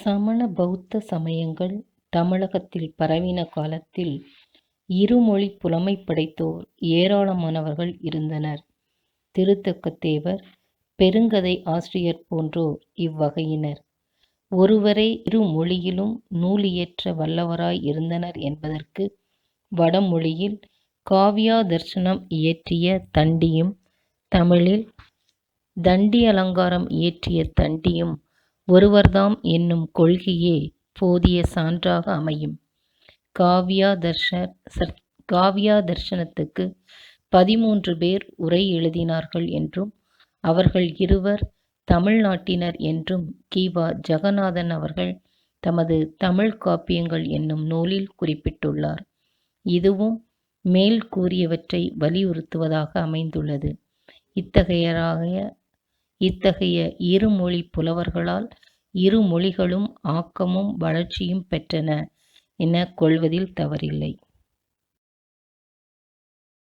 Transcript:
சமண பௌத்த சமயங்கள் தமிழகத்தில் பரவின காலத்தில் இருமொழி புலமை படைத்தோர் ஏராளமானவர்கள் இருந்தனர். திருத்தக்கத்தேவர் பெருங்கதை ஆசிரியர் போன்றோர் இவ்வகையினர். ஒருவரே இரு மொழியிலும் நூலியற்ற வல்லவராய் இருந்தனர் என்பதற்கு வடமொழியில் காவ்யாதர்சனம் இயற்றிய தண்டியும், தமிழில் தண்டி அலங்காரம் இயற்றிய தண்டியும் ஒருவர்தாம் என்னும் கொள்கையே போதிய சான்றாக அமையும். காவ்யாதர்சனத்துக்கு பதிமூன்று பேர் உரை எழுதினார்கள் என்றும், அவர்கள் இருவர் தமிழ்நாட்டினர் என்றும் கி. ஜெகநாதன் அவர்கள் தமது தமிழ்க் காப்பியங்கள் என்னும் நூலில் குறிப்பிட்டுள்ளார். இதுவும் மேல் கூறியவற்றை வலியுறுத்துவதாக அமைந்துள்ளது. இத்தகைய இருமொழி புலவர்களால் இரு மொழிகளும் ஆக்கமும் வளர்ச்சியும் பெற்றன எனக் கொள்வதில் தவறில்லை.